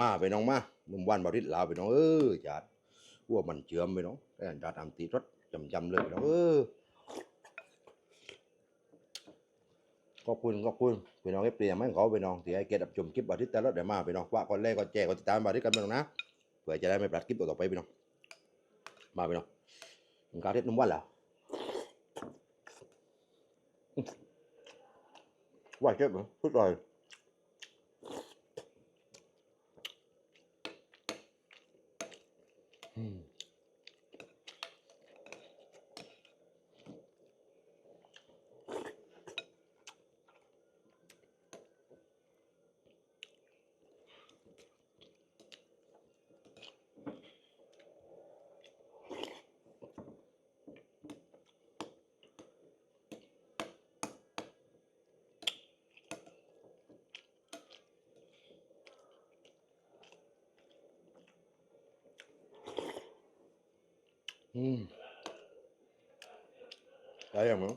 มาไปน้องมามุมวันบริษลาวไปน้องเออจัดว่ามันเชื่อมไปน้องแต่จัดอัมตีรถจำจำๆเลยไปน้องเออขอบคุณขอบคุณพี่น้องเอฟเปลี่ยนไม่ขอไปน้องที่ให้เกียรติชมคลิปบริษแต่ละเดี๋ยวมาไปน้องว่าก่อนแรกก่อนแจกก่อนติดตามบริษกันไปน้องนะเพื่อจะได้ไม่พลาดคลิปต่อไปไปน้องมาไปน้องมึงกาเทศนุ่มวันแล้วอื้อว่าเจ็บเหรอสุดเลย อื มอืมได้ยังมั้ง